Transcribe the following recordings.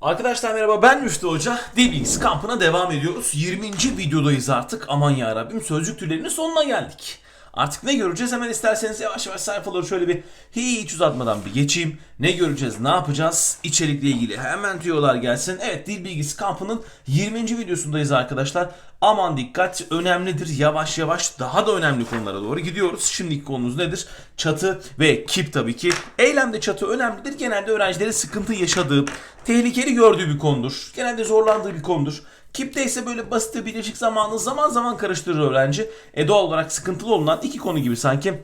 Arkadaşlar merhaba ben Müftü Hoca. DBX kampına devam ediyoruz. 20. videodayız artık. Aman ya Rabbim sözcük türlerinin sonuna geldik. Artık ne göreceğiz hemen isterseniz yavaş yavaş sayfaları şöyle bir hiç uzatmadan bir geçeyim. Ne göreceğiz, ne yapacağız? İçerikle ilgili hemen tüyolar gelsin. Evet Dil Bilgisi kampının 20. videosundayız arkadaşlar. Aman dikkat önemlidir. Yavaş yavaş daha da önemli konulara doğru gidiyoruz. Şimdiki konumuz nedir? Çatı ve kip tabii ki. Eylemde çatı önemlidir. Genelde öğrencilerin sıkıntı yaşadığı, tehlikeli gördüğü bir konudur. Genelde zorlandığı bir konudur. Kip'te ise böyle basit birleşik zamanı zaman zaman karıştırır öğrenci. E doğal olarak sıkıntılı olunan iki konu gibi sanki.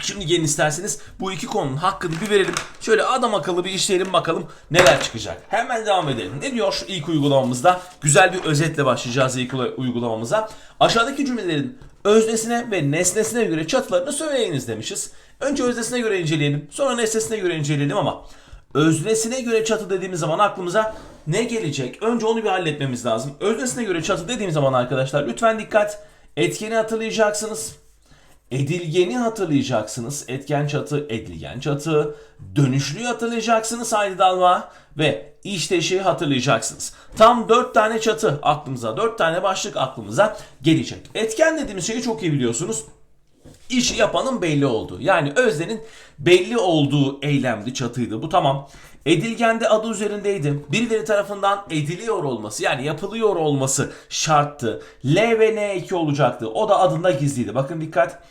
Şimdi gelin isterseniz bu iki konunun hakkını bir verelim. Şöyle adam akıllı bir işleyelim bakalım neler çıkacak. Hemen devam edelim. Ne diyor ilk uygulamamızda? Güzel bir özetle başlayacağız ilk uygulamamıza. Aşağıdaki cümlelerin öznesine ve nesnesine göre çatılarını söyleyiniz demişiz. Önce öznesine göre inceleyelim. Sonra nesnesine göre inceleyelim ama öznesine göre çatı dediğimiz zaman aklımıza ne gelecek? Önce onu bir halletmemiz lazım. Öznesine göre çatı dediğim zaman arkadaşlar lütfen dikkat. Etkeni hatırlayacaksınız. Edilgeni hatırlayacaksınız. Etken çatı, edilgen çatı. Dönüşlüyü hatırlayacaksınız haydi dalma. Ve işteşi hatırlayacaksınız. Tam 4 tane çatı aklımıza, 4 tane başlık aklımıza gelecek. Etken dediğimiz şeyi çok iyi biliyorsunuz. İşi yapanın belli olduğu. Yani öznenin belli olduğu eylemdi, çatıydı. Bu tamam. Edilgende adı üzerindeydi. Birileri tarafından ediliyor olması yani yapılıyor olması şarttı. L ve N2 olacaktı. O da adında gizliydi. Bakın dikkat.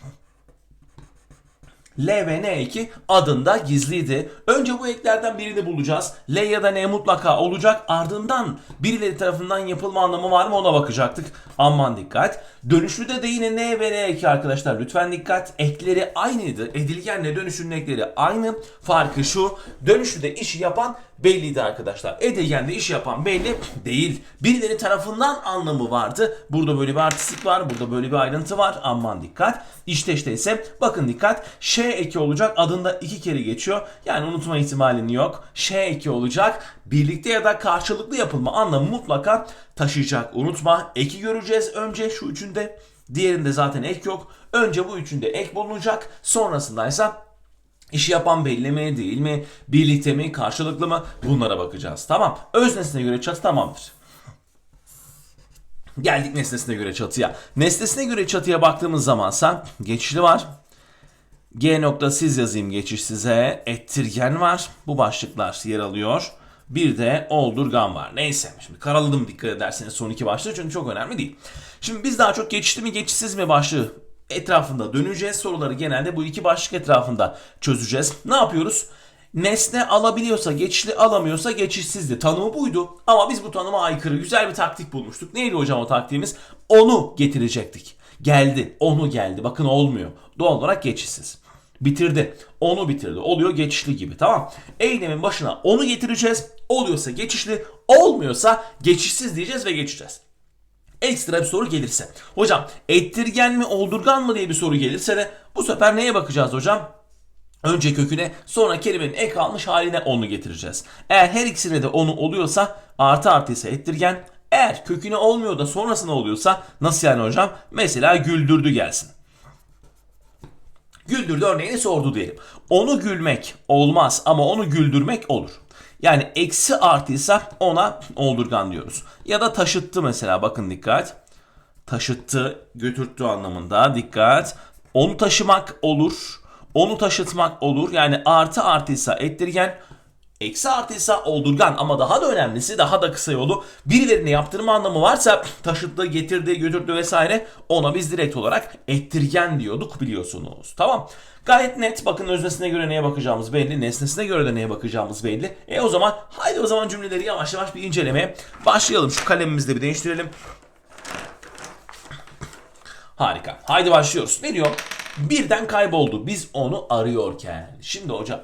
L ve N2 adında gizliydi. Önce bu eklerden birini bulacağız. L ya da N mutlaka olacak. Ardından birileri tarafından yapılma anlamı var mı ona bakacaktık. Aman dikkat. Dönüşlüde de yine N ve N2 arkadaşlar. Lütfen dikkat. Ekleri aynıydı. Edilgenle dönüşünün ekleri aynı. Farkı şu. Dönüşlüde işi yapan belliydi arkadaşlar. Edilgende iş yapan belli değil. Birileri tarafından anlamı vardı. Burada böyle bir artistik var. Burada böyle bir ayrıntı var. Aman dikkat. İşte işte ise bakın dikkat. Ş eki olacak. Adında iki kere geçiyor. Yani unutma ihtimalin yok. Ş eki olacak. Birlikte ya da karşılıklı yapılma anlamı mutlaka taşıyacak. Unutma. Eki göreceğiz önce şu üçünde. Diğerinde zaten ek yok. Önce bu üçünde ek bulunacak. Sonrasındaysa İşi yapan belli mi değil mi? Birlikte mi? Karşılıklı mı? Bunlara bakacağız. Tamam. Öznesine göre çatı tamamdır. Geldik nesnesine göre çatıya. Nesnesine göre çatıya baktığımız zamansa geçişli var. G nokta siz yazayım geçiş size. Ettirgen var. Bu başlıklar yer alıyor. Bir de oldurgan var. Neyse şimdi karaladım dikkat ederseniz son iki başlığı çünkü çok önemli değil. Şimdi biz daha çok geçişli mi geçişsiz mi başlığı etrafında döneceğiz. Soruları genelde bu iki başlık etrafında çözeceğiz. Ne yapıyoruz? Nesne alabiliyorsa geçişli alamıyorsa geçişsizdi. Tanımı buydu. Ama biz bu tanıma aykırı güzel bir taktik bulmuştuk. Neydi hocam o taktiğimiz? Onu getirecektik. Geldi. Onu geldi. Bakın olmuyor. Doğal olarak geçişsiz. Bitirdi. Onu bitirdi. Oluyor geçişli gibi. Tamam. Eylemin başına onu getireceğiz. Oluyorsa geçişli. Olmuyorsa geçişsiz diyeceğiz ve geçeceğiz ekstra bir soru gelirse. Hocam ettirgen mi oldurgan mı diye bir soru gelirse de bu sefer neye bakacağız hocam? Önce köküne sonra kelimenin ek almış haline onu getireceğiz. Eğer her ikisine de onu oluyorsa artı artı ise ettirgen. Eğer köküne olmuyor da sonrasına oluyorsa nasıl yani hocam? Mesela güldürdü gelsin. Güldürdü örneğini sordu diyelim. Onu gülmek olmaz ama onu güldürmek olur. Yani eksi artıysa ona oldurgan diyoruz. Ya da taşıttı mesela bakın dikkat. Taşıttı, götürttü anlamında dikkat. Onu taşımak olur. Onu taşıtmak olur. Yani artı artıysa ettirgen. Eksi artıysa oldurgan ama daha da önemlisi daha da kısa yolu birilerine yaptırma anlamı varsa taşıttı, getirdi, götürdü vesaire ona biz direkt olarak ettirgen diyorduk biliyorsunuz. Tamam. Gayet net bakın öznesine göre neye bakacağımız belli, nesnesine göre de neye bakacağımız belli. E o zaman haydi o zaman cümleleri yavaş yavaş bir incelemeye başlayalım. Şu kalemimizi de bir değiştirelim. Harika. Haydi başlıyoruz. Ne diyor? Birden kayboldu. Biz onu arıyorken. Şimdi hocam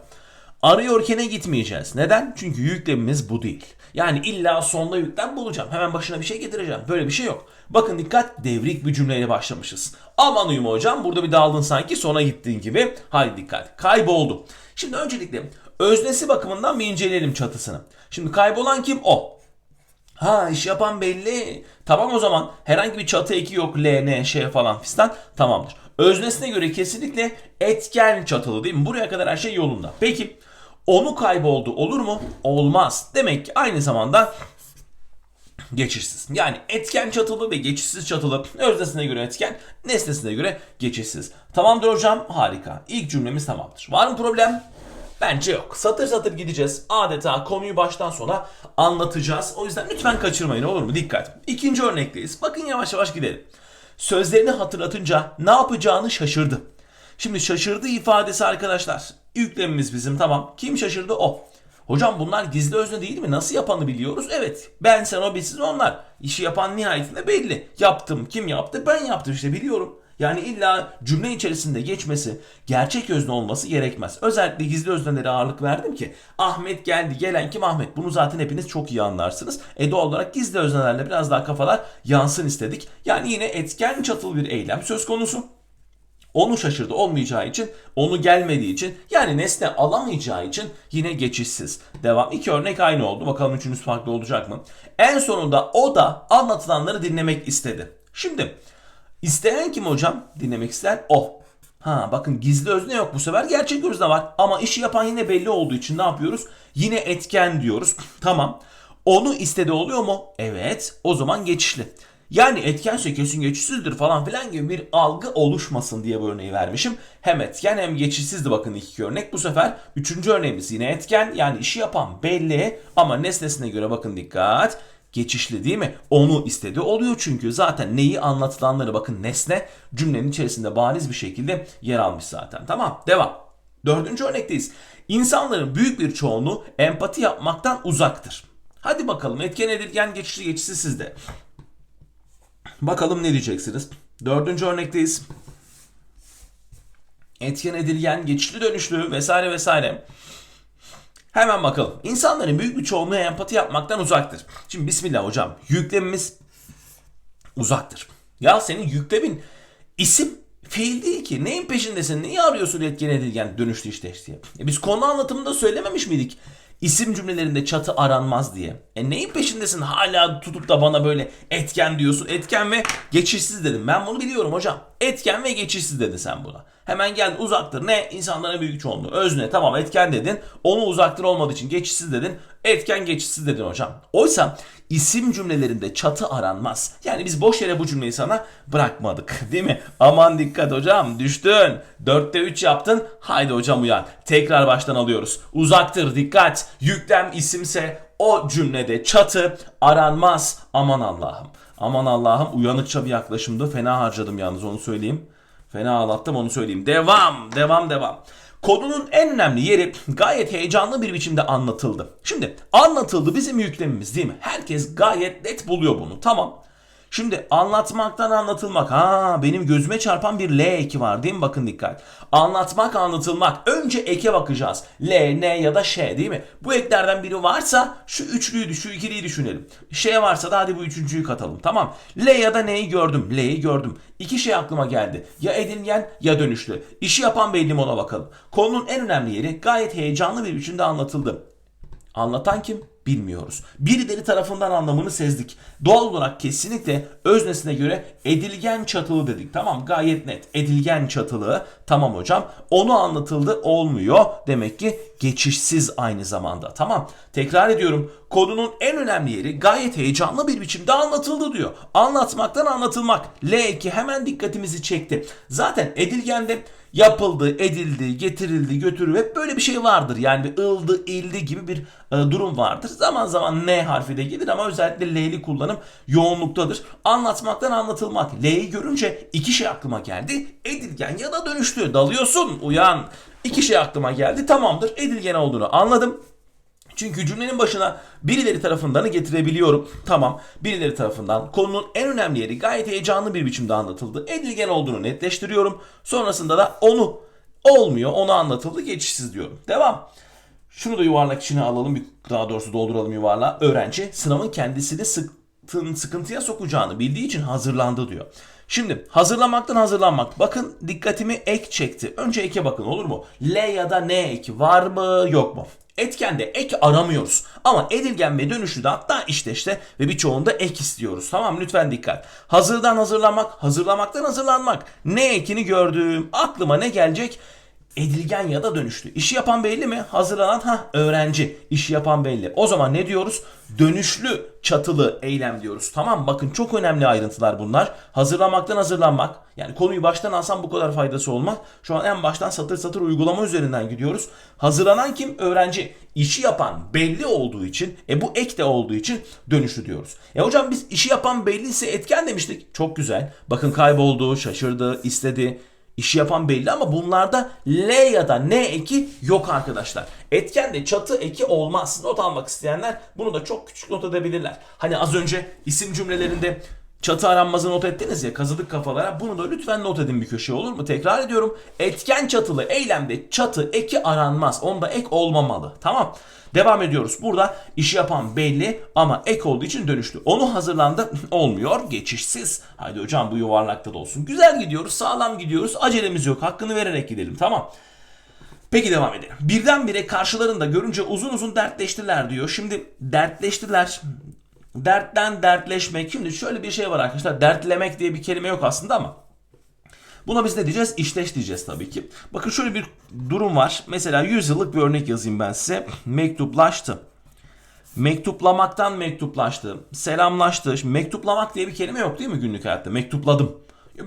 Arıyorken'e gitmeyeceğiz. Neden? Çünkü yüklemimiz bu değil. Yani illa sonda yüklem bulacağım. Hemen başına bir şey getireceğim. Böyle bir şey yok. Bakın dikkat devrik bir cümleyle başlamışız. Aman uyuma hocam burada bir daldın sanki sona gittiğin gibi. Haydi dikkat. Kayboldu. Şimdi öncelikle öznesi bakımından bir inceleyelim çatısını. Şimdi kaybolan kim? O. Ha iş yapan belli. Tamam o zaman herhangi bir çatı eki yok. L, N, Ş falan fistan tamamdır. Öznesine göre kesinlikle etken çatılı değil mi? Buraya kadar her şey yolunda. Peki Onu kayboldu olur mu? Olmaz. Demek ki aynı zamanda geçişsiz. Yani etken çatılı ve geçişsiz çatılı. Öznesine göre etken, nesnesine göre geçişsiz. Tamamdır hocam. Harika. İlk cümlemiz tamamdır. Var mı problem? Bence yok. Satır satır gideceğiz. Adeta konuyu baştan sona anlatacağız. O yüzden lütfen kaçırmayın olur mu? Dikkat. İkinci örnekteyiz. Bakın yavaş yavaş gidelim. Sözlerini hatırlatınca ne yapacağını şaşırdı. Şimdi şaşırdı ifadesi arkadaşlar. Yüklemimiz bizim tamam. Kim şaşırdı? O. Hocam bunlar gizli özne değil mi? Nasıl yapanı biliyoruz? Evet. Ben sen o biz onlar. İşi yapan nihayetinde belli. Yaptım. Kim yaptı? Ben yaptım işte biliyorum. Yani illa cümle içerisinde geçmesi, gerçek özne olması gerekmez. Özellikle gizli öznelere ağırlık verdim ki Ahmet geldi. Gelen kim Ahmet? Bunu zaten hepiniz çok iyi anlarsınız. E doğal olarak gizli öznelerle biraz daha kafalar yansın istedik. Yani yine etken çatılı bir eylem söz konusu. Onu şaşırdı olmayacağı için, onu gelmediği için, yani nesne alamayacağı için yine geçişsiz. Devam. İki örnek aynı oldu. Bakalım üçünüz farklı olacak mı? En sonunda o da anlatılanları dinlemek istedi. Şimdi isteyen kim hocam? Dinlemek isteyen o. Ha bakın gizli özne yok bu sefer gerçek özne var. Ama işi yapan yine belli olduğu için ne yapıyoruz? Yine etken diyoruz. tamam. Onu istedi oluyor mu? Evet. O zaman geçişli. Yani etkense kesin geçişsizdir falan filan gibi bir algı oluşmasın diye bu örneği vermişim. Hem etken hem geçişsizdi bakın iki örnek. Bu sefer üçüncü örneğimiz yine etken yani işi yapan belli ama nesnesine göre bakın dikkat geçişli değil mi? Onu istedi oluyor çünkü zaten neyi anlatılanları bakın nesne cümlenin içerisinde bariz bir şekilde yer almış zaten. Tamam devam. Dördüncü örnekteyiz. İnsanların büyük bir çoğunluğu empati yapmaktan uzaktır. Hadi bakalım etken edilgen geçişli geçişsiz sizde. Bakalım ne diyeceksiniz? Dördüncü örnekteyiz. Etken edilgen, geçişli dönüşlü vesaire vesaire. Hemen bakalım. İnsanların büyük bir çoğunluğu empati yapmaktan uzaktır. Şimdi bismillah hocam. Yüklemimiz uzaktır. Ya senin yüklemin isim fiil değil ki. Neyin peşindesin? Neyi arıyorsun etken edilgen dönüşlü diye. E biz konu anlatımında söylememiş miydik? İsim cümlelerinde çatı aranmaz diye. E neyin peşindesin hala tutup da bana böyle etken diyorsun. Etken ve geçişsiz dedim. Ben bunu biliyorum hocam. Etken ve geçişsiz dedin sen buna. Hemen geldi uzaktır. Ne? İnsanların büyük çoğunluğu. Özne tamam etken dedin. Onu uzaktır olmadığı için geçişsiz dedin. Etken geçişsiz dedin hocam. Oysa isim cümlelerinde çatı aranmaz. Yani biz boş yere bu cümleyi sana bırakmadık. Değil mi? Aman dikkat hocam düştün. Dörtte üç yaptın. Haydi hocam uyan. Tekrar baştan alıyoruz. Uzaktır dikkat. Yüklem isimse o cümlede çatı aranmaz. Aman Allah'ım. Aman Allah'ım uyanıkça bir yaklaşımdı. Fena harcadım yalnız onu söyleyeyim. Fena ağlattım onu söyleyeyim. Devam, devam, devam. Konunun en önemli yeri gayet heyecanlı bir biçimde anlatıldı. Şimdi anlatıldı bizim yüklemimiz değil mi? Herkes gayet net buluyor bunu. Tamam. Şimdi anlatmaktan anlatılmak. Ha benim gözüme çarpan bir L eki var değil mi? Bakın dikkat. Anlatmak, anlatılmak. Önce eke bakacağız. L, N ya da Ş değil mi? Bu eklerden biri varsa şu üçlüyü, şu ikiliyi düşünelim. Ş varsa da hadi bu üçüncüyü katalım. Tamam. L ya da N'yi gördüm. L'yi gördüm. İki şey aklıma geldi. Ya edilgen ya dönüşlü. İşi yapan belli mi ona bakalım. Konunun en önemli yeri gayet heyecanlı bir biçimde anlatıldı. Anlatan kim? Bilmiyoruz. Birileri tarafından anlamını sezdik. Doğal olarak kesinlikle öznesine göre edilgen çatılı dedik. Tamam gayet net. Edilgen çatılı. Tamam hocam. Onu anlatıldı olmuyor. Demek ki geçişsiz aynı zamanda. Tamam. Tekrar ediyorum. Konunun en önemli yeri gayet heyecanlı bir biçimde anlatıldı diyor. Anlatmaktan anlatılmak. L2 hemen dikkatimizi çekti. Zaten edilgende yapıldı, edildi, getirildi, götürü hep böyle bir şey vardır. Yani bir ıldı, ildi gibi bir e, durum vardır. Zaman zaman N harfi de gelir ama özellikle L'li kullanım yoğunluktadır. Anlatmaktan anlatılmak. L'yi görünce iki şey aklıma geldi. Edilgen ya da dönüştü. Dalıyorsun, uyan. İki şey aklıma geldi. Tamamdır. Edilgen olduğunu anladım. Çünkü cümlenin başına birileri tarafından getirebiliyorum. Tamam birileri tarafından konunun en önemli yeri gayet heyecanlı bir biçimde anlatıldı. Edilgen olduğunu netleştiriyorum. Sonrasında da onu olmuyor onu anlatıldı geçişsiz diyorum. Devam. Şunu da yuvarlak içine alalım. Daha doğrusu dolduralım yuvarlağı. Öğrenci sınavın kendisini sıktığın, sıkıntıya sokacağını bildiği için hazırlandı diyor. Şimdi hazırlamaktan hazırlanmak. Bakın dikkatimi ek çekti. Önce eke bakın olur mu? L ya da N eki var mı yok mu? Etkende ek aramıyoruz. Ama edilgen ve dönüşlü de hatta işte işte ve birçoğunda ek istiyoruz. Tamam lütfen dikkat. Hazırdan hazırlanmak, hazırlamaktan hazırlanmak. Ne ekini gördüm. Aklıma ne gelecek? Edilgen ya da dönüşlü. İşi yapan belli mi? Hazırlanan ha öğrenci. İşi yapan belli. O zaman ne diyoruz? Dönüşlü çatılı eylem diyoruz. Tamam bakın çok önemli ayrıntılar bunlar. Hazırlamaktan hazırlanmak. Yani konuyu baştan alsam bu kadar faydası olmaz. Şu an en baştan satır satır uygulama üzerinden gidiyoruz. Hazırlanan kim? Öğrenci. İşi yapan belli olduğu için, e bu ek de olduğu için dönüşlü diyoruz. E hocam biz işi yapan belliyse etken demiştik. Çok güzel. Bakın kayboldu, şaşırdı, istedi. İşi yapan belli ama bunlarda L ya da N eki yok arkadaşlar. Etken de çatı eki olmaz. Not almak isteyenler bunu da çok küçük not edebilirler. Hani az önce isim cümlelerinde çatı aranmazı not ettiniz ya kazıdık kafalara. Bunu da lütfen not edin bir köşeye olur mu? Tekrar ediyorum. Etken çatılı eylemde çatı eki aranmaz. Onda ek olmamalı. Tamam. Devam ediyoruz. Burada işi yapan belli ama ek olduğu için dönüşlü. Onu hazırlandı olmuyor. Geçişsiz. Haydi hocam bu yuvarlakta da olsun. Güzel gidiyoruz. Sağlam gidiyoruz. Acelemiz yok. Hakkını vererek gidelim. Tamam. Peki devam edelim. Birdenbire karşılarında görünce uzun uzun dertleştiler diyor. Şimdi dertleştiler. Dertten dertleşmek. Şimdi şöyle bir şey var arkadaşlar. Dertlemek diye bir kelime yok aslında ama. Buna biz ne diyeceğiz? İşleş diyeceğiz tabii ki. Bakın şöyle bir durum var. Mesela 100 yıllık bir örnek yazayım ben size. Mektuplaştı. Mektuplamaktan mektuplaştı. Selamlaştı. Şimdi mektuplamak diye bir kelime yok değil mi günlük hayatta? Mektupladım.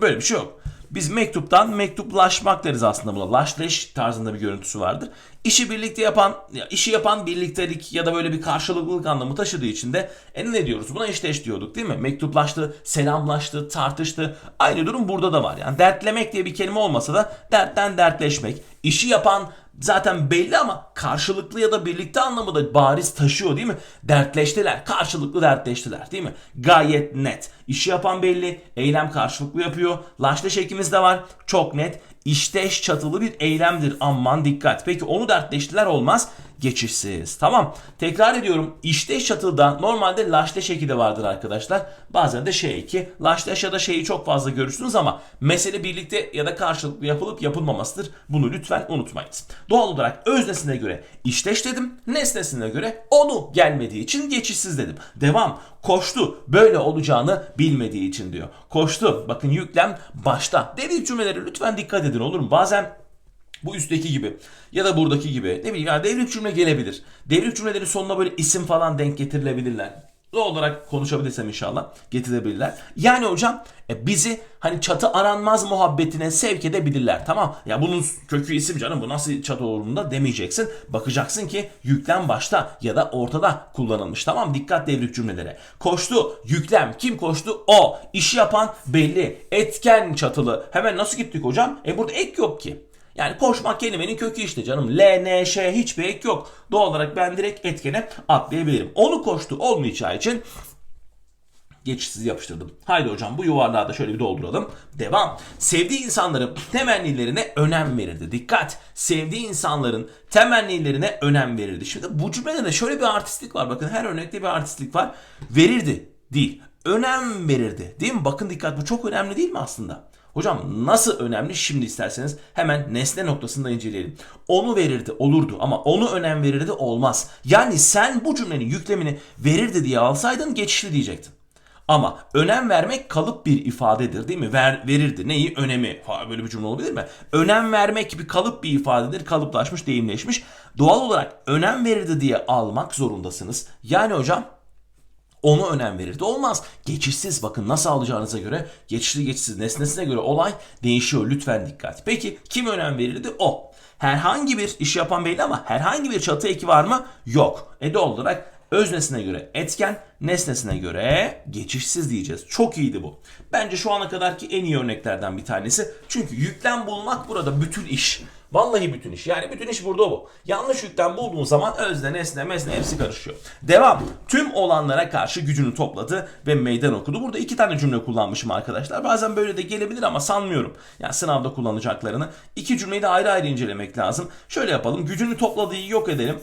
Böyle bir şey yok. Biz mektuptan mektuplaşmak deriz aslında buna. Laşleş tarzında bir görüntüsü vardır. İşi birlikte yapan, ya işi yapan birliktelik ya da böyle bir karşılıklılık anlamı taşıdığı için de e ne diyoruz? Buna işleş diyorduk değil mi? Mektuplaştı, selamlaştı, tartıştı. Aynı durum burada da var. Yani dertlemek diye bir kelime olmasa da dertten dertleşmek. İşi yapan zaten belli ama karşılıklı ya da birlikte anlamı da bariz taşıyor değil mi? Dertleştiler, karşılıklı dertleştiler değil mi? Gayet net. İşi yapan belli, eylem karşılıklı yapıyor. Laşleş ekimiz de var, çok net. İşteş çatılı bir eylemdir. Aman dikkat. Peki onu dertleştiler olmaz. Geçişsiz. Tamam. Tekrar ediyorum. İşteş çatılıda normalde laşleş eki de vardır arkadaşlar. Bazen de şey eki. Laşleş ya da şeyi çok fazla görürsünüz ama mesele birlikte ya da karşılıklı yapılıp yapılmamasıdır. Bunu lütfen unutmayınız. Doğal olarak öznesine göre işteş dedim. Nesnesine göre onu gelmediği için geçişsiz dedim. Devam. Koştu. Böyle olacağını bilmediği için diyor. Koştu. Bakın yüklem başta. Devir cümleleri lütfen dikkat edin olur mu? Bazen bu üstteki gibi ya da buradaki gibi ne bileyim yani devrik cümle gelebilir. Devrik cümlelerin sonuna böyle isim falan denk getirilebilirler. Olarak konuşabilirsem inşallah getirebilirler. Yani hocam e, bizi hani çatı aranmaz muhabbetine sevk edebilirler. Tamam ya bunun kökü isim canım bu nasıl çatı olur da demeyeceksin. Bakacaksın ki yüklem başta ya da ortada kullanılmış. Tamam dikkat devrik cümlelere. Koştu yüklem kim koştu o. İşi yapan belli etken çatılı. Hemen nasıl gittik hocam? E burada ek yok ki. Yani koşmak kelimenin kökü işte canım. L, N, Ş hiçbir ek yok. Doğal olarak ben direkt etkene atlayabilirim. Onu koştu olmayacağı için geçişsiz yapıştırdım. Haydi hocam bu yuvarlağı da şöyle bir dolduralım. Devam. Sevdiği insanların temennilerine önem verirdi. Dikkat. Sevdiği insanların temennilerine önem verirdi. Şimdi bu cümlede de şöyle bir artistlik var. Bakın her örnekte bir artistlik var. Verirdi değil. Önem verirdi. Değil mi? Bakın dikkat bu çok önemli değil mi aslında? Hocam nasıl önemli şimdi isterseniz hemen nesne noktasında inceleyelim. Onu verirdi olurdu ama onu önem verirdi olmaz. Yani sen bu cümlenin yüklemini verirdi diye alsaydın geçişli diyecektin. Ama önem vermek kalıp bir ifadedir değil mi? Ver, verirdi. Neyi? Önemi. Ha, böyle bir cümle olabilir mi? Önem vermek bir kalıp bir ifadedir. Kalıplaşmış, deyimleşmiş. Doğal olarak önem verirdi diye almak zorundasınız. Yani hocam onu önem verirdi. Olmaz. Geçişsiz bakın nasıl alacağınıza göre geçişli geçişsiz nesnesine göre olay değişiyor. Lütfen dikkat. Peki kim önem verirdi? O. Herhangi bir iş yapan belli ama herhangi bir çatı eki var mı? Yok. E doğal olarak öznesine göre etken, nesnesine göre geçişsiz diyeceğiz. Çok iyiydi bu. Bence şu ana kadarki en iyi örneklerden bir tanesi. Çünkü yüklem bulmak burada bütün iş. Vallahi bütün iş. Yani bütün iş burada bu. Yanlış yüklem bulduğun zaman özne, nesne, mesne hepsi karışıyor. Devam. Tüm olanlara karşı gücünü topladı ve meydan okudu. Burada iki tane cümle kullanmışım arkadaşlar. Bazen böyle de gelebilir ama sanmıyorum. Yani sınavda kullanacaklarını. İki cümleyi de ayrı ayrı incelemek lazım. Şöyle yapalım. Gücünü topladığı yok edelim.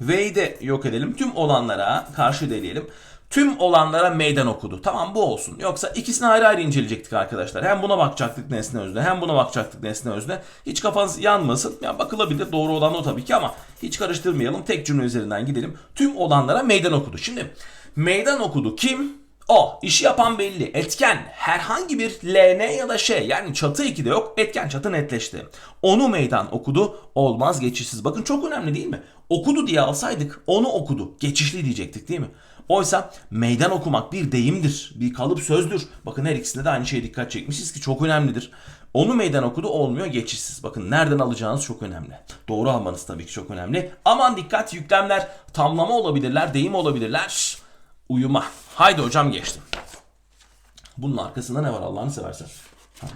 V'yi de yok edelim. Tüm olanlara karşı deneyelim. Tüm olanlara meydan okudu. Tamam bu olsun. Yoksa ikisini ayrı ayrı inceleyecektik arkadaşlar. Hem buna bakacaktık nesne özne hem buna bakacaktık nesne özne. Hiç kafanız yanmasın. Yani bakılabilir doğru olan o tabii ki ama hiç karıştırmayalım. Tek cümle üzerinden gidelim. Tüm olanlara meydan okudu. Şimdi meydan okudu kim? O işi yapan belli. Etken herhangi bir LN ya da şey yani çatı 2'de yok. Etken çatı netleşti. Onu meydan okudu. Olmaz geçişsiz. Bakın çok önemli değil mi? Okudu diye alsaydık onu okudu. Geçişli diyecektik değil mi? Oysa meydan okumak bir deyimdir. Bir kalıp sözdür. Bakın her ikisinde de aynı şeye dikkat çekmişiz ki çok önemlidir. Onu meydan okudu olmuyor geçişsiz. Bakın nereden alacağınız çok önemli. Doğru almanız tabii ki çok önemli. Aman dikkat yüklemler tamlama olabilirler, deyim olabilirler. Uyuma. Haydi hocam geçtim. Bunun arkasında ne var Allah'ını seversen?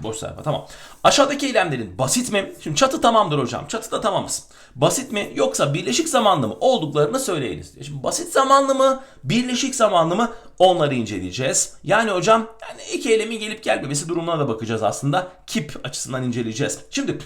Boş sayfa tamam. Aşağıdaki eylemlerin basit mi? Şimdi çatı tamamdır hocam. Çatıda tamamız. Basit mi yoksa birleşik zamanlı mı olduklarını söyleyiniz. diyor. Şimdi basit zamanlı mı, birleşik zamanlı mı onları inceleyeceğiz. Yani hocam yani iki eylemin gelip gelmemesi durumuna da bakacağız aslında. Kip açısından inceleyeceğiz. Şimdi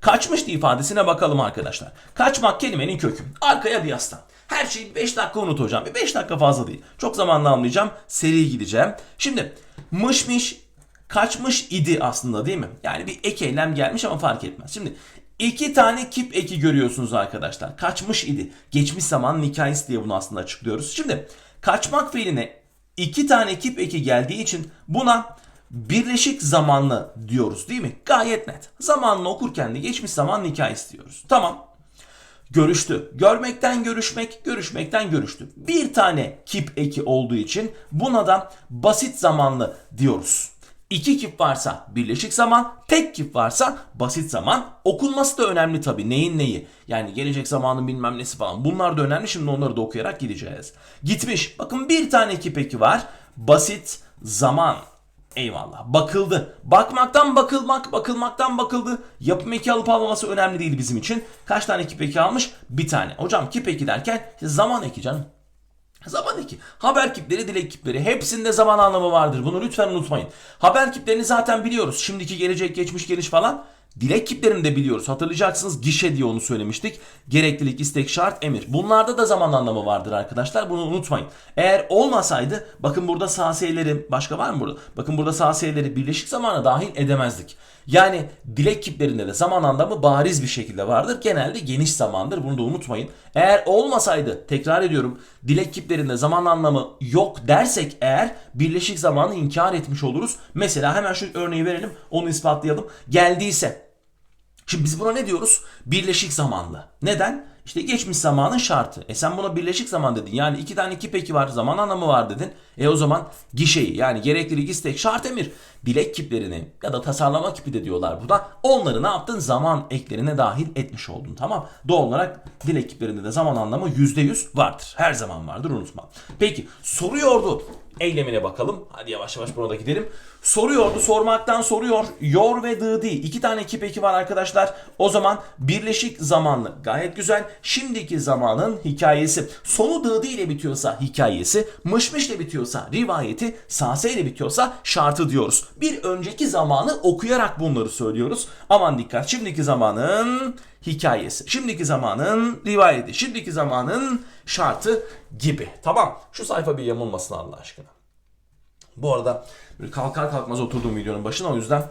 kaçmıştı ifadesine bakalım arkadaşlar. Kaçmak kelimenin kökü. Arkaya bir yaslan. Her şeyi 5 dakika unut hocam. 5 dakika fazla değil. Çok zamanla anlayacağım. Seri gideceğim. Şimdi mışmış kaçmış idi aslında değil mi? Yani bir ek eylem gelmiş ama fark etmez. Şimdi iki tane kip eki görüyorsunuz arkadaşlar. Kaçmış idi. Geçmiş zamanın hikayesi diye bunu aslında açıklıyoruz. Şimdi kaçmak fiiline iki tane kip eki geldiği için buna birleşik zamanlı diyoruz değil mi? Gayet net. Zamanlı okurken de geçmiş zamanın hikayesi diyoruz. Tamam. Görüştü. Görmekten görüşmek, görüşmekten görüştü. Bir tane kip eki olduğu için buna da basit zamanlı diyoruz. İki kip varsa birleşik zaman, tek kip varsa basit zaman. Okunması da önemli tabii. Neyin neyi? Yani gelecek zamanın bilmem nesi falan. Bunlar da önemli. Şimdi onları da okuyarak gideceğiz. Gitmiş. Bakın bir tane kip eki var. Basit zaman. Eyvallah. Bakıldı. Bakmaktan bakılmak, bakılmaktan bakıldı. Yapım eki alıp almaması önemli değil bizim için. Kaç tane kip eki almış? Bir tane. Hocam kip eki derken zaman eki canım. Zaman eki. Haber kipleri, dilek kipleri. Hepsinde zaman anlamı vardır. Bunu lütfen unutmayın. Haber kiplerini zaten biliyoruz. Şimdiki, gelecek, geçmiş, geliş falan. Dilek kiplerini de biliyoruz. Hatırlayacaksınız gişe diye onu söylemiştik. Gereklilik, istek, şart, emir. Bunlarda da zaman anlamı vardır arkadaşlar. Bunu unutmayın. Eğer olmasaydı bakın burada sağ S'leri başka var mı burada? Bakın burada sağ S'leri birleşik zamana dahil edemezdik. Yani dilek kiplerinde de zaman anlamı bariz bir şekilde vardır. Genelde geniş zamandır. Bunu da unutmayın. Eğer olmasaydı tekrar ediyorum dilek kiplerinde zaman anlamı yok dersek eğer birleşik zamanı inkar etmiş oluruz. Mesela hemen şu örneği verelim onu ispatlayalım. Geldiyse Şimdi biz buna ne diyoruz? Birleşik zamanlı. Neden? İşte geçmiş zamanın şartı. E sen buna birleşik zaman dedin. Yani iki tane iki peki var. Zaman anlamı var dedin. E o zaman gişeyi yani gereklilik istek şart emir. Dilek kiplerini ya da tasarlama kipi de diyorlar burada. Onları ne yaptın? Zaman eklerine dahil etmiş oldun. Tamam. Doğal olarak dilek kiplerinde de zaman anlamı %100 vardır. Her zaman vardır unutma. Peki soruyordu eylemine bakalım. Hadi yavaş yavaş buna da gidelim. Soruyordu, sormaktan soruyor. Yor ve dı değil. İki tane ekip eki var arkadaşlar. O zaman birleşik zamanlı. Gayet güzel. Şimdiki zamanın hikayesi. Sonu dı ile bitiyorsa hikayesi, mışmış ile bitiyorsa rivayeti, sase ile bitiyorsa şartı diyoruz. Bir önceki zamanı okuyarak bunları söylüyoruz. Aman dikkat. Şimdiki zamanın hikayesi. Şimdiki zamanın rivayeti. Şimdiki zamanın şartı gibi. Tamam. Şu sayfa bir yamulmasın Allah aşkına. Bu arada kalkar kalkmaz oturdum videonun başına o yüzden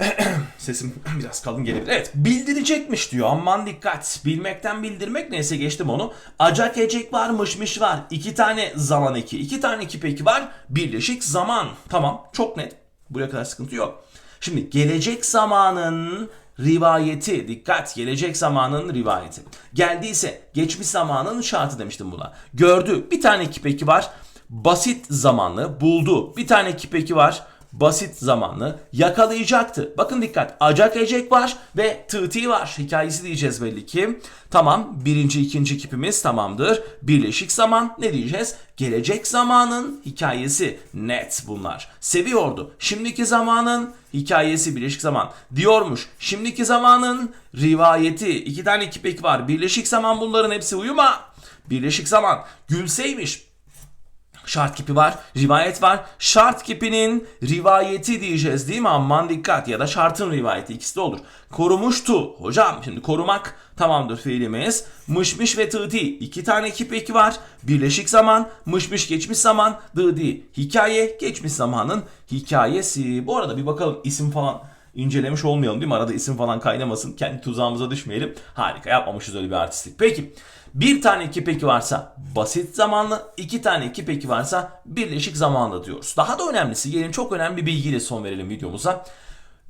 sesim biraz kalın gelebilir. Evet bildirecekmiş diyor aman dikkat. Bilmekten bildirmek neyse geçtim onu. Acak ecek varmışmış var. İki tane zaman eki. iki tane eki peki var. Birleşik zaman. Tamam çok net. Buraya kadar sıkıntı yok. Şimdi gelecek zamanın rivayeti dikkat gelecek zamanın rivayeti. Geldiyse geçmiş zamanın şartı demiştim buna. Gördü bir tane kipeki var basit zamanlı buldu. Bir tane kipeki var basit zamanlı yakalayacaktı. Bakın dikkat acak ecek var ve tıti var. Hikayesi diyeceğiz belli ki. Tamam birinci ikinci kipimiz tamamdır. Birleşik zaman ne diyeceğiz? Gelecek zamanın hikayesi net bunlar. Seviyordu. Şimdiki zamanın hikayesi birleşik zaman diyormuş. Şimdiki zamanın rivayeti. iki tane kipek var. Birleşik zaman bunların hepsi uyuma. Birleşik zaman gülseymiş Şart kipi var, rivayet var. Şart kipinin rivayeti diyeceğiz değil mi? Aman dikkat ya da şartın rivayeti ikisi de olur. Korumuştu. Hocam şimdi korumak tamamdır fiilimiz. Mışmış ve tıdi. iki tane kip eki var. Birleşik zaman, mışmış geçmiş zaman, dıdi. Hikaye geçmiş zamanın hikayesi. Bu arada bir bakalım isim falan incelemiş olmayalım değil mi? Arada isim falan kaynamasın. Kendi tuzağımıza düşmeyelim. Harika yapmamışız öyle bir artistlik. Peki bir tane iki peki varsa basit zamanlı, iki tane iki peki varsa birleşik zamanlı diyoruz. Daha da önemlisi gelin çok önemli bir bilgiyle son verelim videomuza.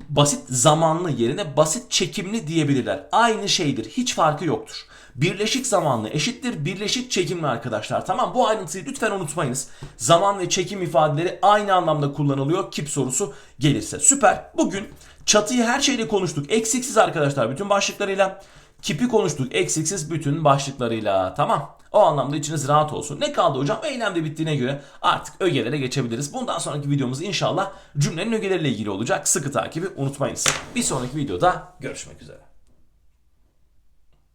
Basit zamanlı yerine basit çekimli diyebilirler. Aynı şeydir. Hiç farkı yoktur. Birleşik zamanlı eşittir birleşik çekimli arkadaşlar. Tamam bu ayrıntıyı lütfen unutmayınız. Zaman ve çekim ifadeleri aynı anlamda kullanılıyor. Kip sorusu gelirse. Süper. Bugün çatıyı her şeyle konuştuk. Eksiksiz arkadaşlar bütün başlıklarıyla. Kipi konuştuk eksiksiz bütün başlıklarıyla. Tamam. O anlamda içiniz rahat olsun. Ne kaldı hocam? Eylem de bittiğine göre artık ögelere geçebiliriz. Bundan sonraki videomuz inşallah cümlenin ögeleriyle ilgili olacak. Sıkı takibi unutmayınız. Bir sonraki videoda görüşmek üzere.